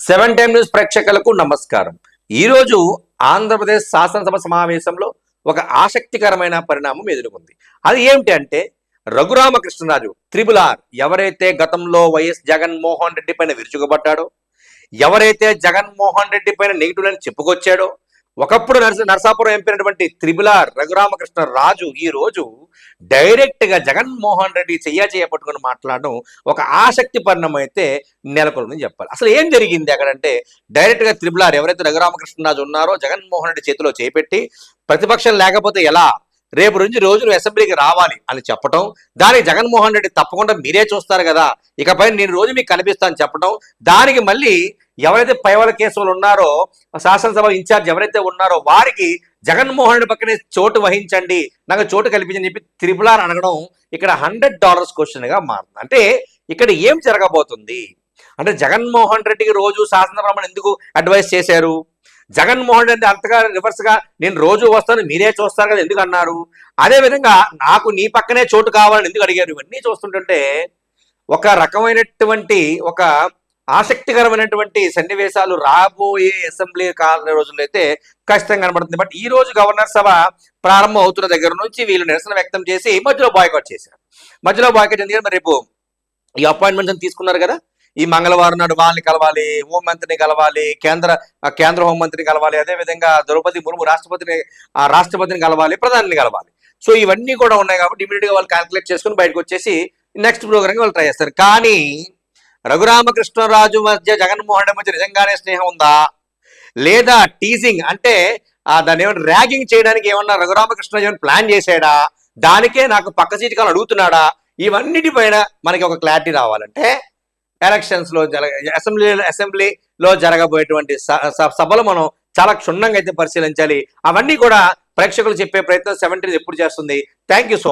Seven time news ప్రేక్షకులకు నమస్కారం. ఈరోజు ఆంధ్రప్రదేశ్ శాసనసభ సమావేశంలో ఒక ఆసక్తికరమైన పరిణామం ఎదుర్కొంది. అది ఏమిటి అంటే రఘురామకృష్ణరాజు త్రిబుల్ ఆర్ ఎవరైతే గతంలో వైఎస్ జగన్మోహన్ రెడ్డి పైన విరుచుకుపడ్డాడో ఎవరైతే జగన్మోహన్ రెడ్డి పైన నెగిటివ్ అని చెప్పుకొచ్చాడో ఒకప్పుడు నరస నరసాపురం ఎంపినటువంటి అయినటువంటి త్రిబులార్ రఘురామకృష్ణ రాజు ఈ రోజు డైరెక్ట్గా జగన్మోహన్ రెడ్డి చెయ్య చేయబట్టుకుని మాట్లాడడం ఒక ఆసక్తి పరిణామం అయితే నెలకొని చెప్పాలి. అసలు ఏం జరిగింది అక్కడంటే డైరెక్ట్గా త్రిబులార్ ఎవరైతే రఘురామకృష్ణరాజు ఉన్నారో జగన్మోహన్ రెడ్డి చేతిలో చేపెట్టి ప్రతిపక్షం లేకపోతే ఎలా? రేపు నుంచి రోజు నువ్వు అసెంబ్లీకి రావాలి అని చెప్పటం దానికి జగన్మోహన్ రెడ్డి తప్పకుండా మీరే చూస్తారు కదా. ఇకపై నేను రోజు మీకు కనిపిస్తాను చెప్పడం దానికి మళ్ళీ ఎవరైతే పైవల కేసులు ఉన్నారో శాసనసభ ఇన్ఛార్జ్ ఎవరైతే ఉన్నారో వారికి జగన్మోహన్ రెడ్డి పక్కనే చోటు వహించండి నాకు చోటు కల్పించని చెప్పి త్రిపులార్ అనగడం ఇక్కడ హండ్రెడ్ డాలర్స్ క్వశ్చన్గా మారుతుంది. అంటే ఇక్కడ ఏం జరగబోతుంది? అంటే జగన్మోహన్ రెడ్డికి రోజు శాసనసభ ఎందుకు అడ్వైస్ చేశారు? జగన్మోహన్ రెడ్డి అంతగా రివర్స్గా నేను రోజు వస్తాను మీరే చూస్తారు కదా ఎందుకు అన్నారు అదే విధంగా నాకు నీ పక్కనే చోటు కావాలని ఎందుకు అడిగారు? ఇవన్నీ చూస్తుంటుంటే ఒక రకమైనటువంటి ఒక ఆసక్తికరమైనటువంటి సన్నివేశాలు రాబోయే అసెంబ్లీ కాల రోజుల్లో అయితే ఖచ్చితంగా కనబడుతుంది. బట్ ఈ రోజు గవర్నర్ సభ ప్రారంభం అవుతున్న దగ్గర నుంచి వీళ్ళు నిరసన వ్యక్తం చేసి మధ్యలో బాయ్కాట్ చేశారు. మధ్యలో బాయ్కాట్ ఎందుకంటే మరి రేపు ఈ అపాయింట్మెంట్స్ తీసుకున్నారు కదా? ఈ మంగళవారం నాడు వాళ్ళని కలవాలి హోం మంత్రిని కలవాలి కేంద్ర కేంద్ర హోం మంత్రిని కలవాలి అదే విధంగా ద్రౌపది ముర్ము రాష్ట్రపతిని ఆ రాష్ట్రపతిని కలవాలి ప్రధానిని కలవాలి. సో ఇవన్నీ కూడా ఉన్నాయి కాబట్టి ఇమీడియట్గా వాళ్ళు క్యాల్కులేట్ చేసుకుని బయటకు వచ్చేసి నెక్స్ట్ ప్రోగ్రామ్కి వాళ్ళు ట్రై చేస్తారు. కానీ రఘురామకృష్ణరాజు మధ్య జగన్మోహన్ రెడ్డి మధ్య నిజంగానే స్నేహం ఉందా? లేదా టీజింగ్ అంటే దాన్ని ఏమైనా ర్యాగింగ్ చేయడానికి ఏమన్నా రఘురామకృష్ణరాజు ఏమైనా ప్లాన్ చేశాడా? దానికే నాకు పక్క సీటు కావాలి అడుగుతున్నాడా? ఇవన్నిటిపైన మనకి ఒక క్లారిటీ రావాలంటే ఎలక్షన్స్లో జరగ అసెంబ్లీ అసెంబ్లీలో జరగబోయేటువంటి స- స- సభలు మనం చాలా క్షుణ్ణంగా అయితే పరిశీలించాలి. అవన్నీ కూడా ప్రేక్షకులు చెప్పే ప్రయత్నం సెవెంటీన్ ఎప్పుడు చేస్తుంది? Thank you so